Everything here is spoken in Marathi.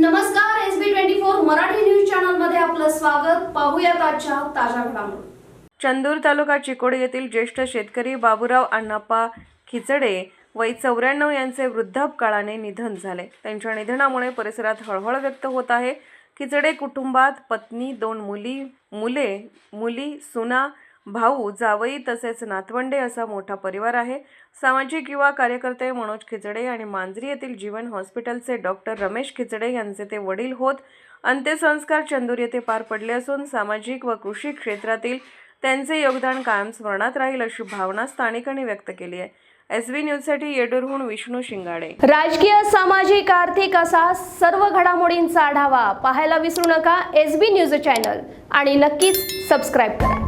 नमस्कार S B twenty four Marathi news चॅनलमध्ये आपलं स्वागत. पाहूया आजच्या ताज्या घडामोडी. चंदूर तालुका चिकोड येथील ज्येष्ठ शेतकरी बाबूराव अण्णाप्पा खिचडे वय चौऱ्याण्णव यांचे वृद्धापकाळाने निधन झाले. त्यांच्या निधनामुळे परिसरात हळहळ व्यक्त होत आहे. खिचडे कुटुंबात पत्नी दोन मुली मुले मुली सुना भाऊ जावई तसेच नातवंडे असा मोठा परिवार आहे. सामाजिक युवा कार्यकर्ते मनोज खिचडे आणि मांजरी येथील जीवन हॉस्पिटलचे डॉक्टर रमेश खिचडे यांचे ते वडील होत. अंत्यसंस्कार चंदूर येथे पार पडले असून सामाजिक व कृषी क्षेत्रातील त्यांचे योगदान कायम स्मरणात राहील अशी भावना स्थानिकांनी व्यक्त केली आहे. एस व्ही न्यूजसाठी येडूरहून विष्णू शिंगाडे. राजकीय सामाजिक आर्थिक असा सर्व घडामोडींचा आढावा पाहायला विसरू नका एस बी न्यूज चॅनल आणि नक्कीच सबस्क्राईब करा.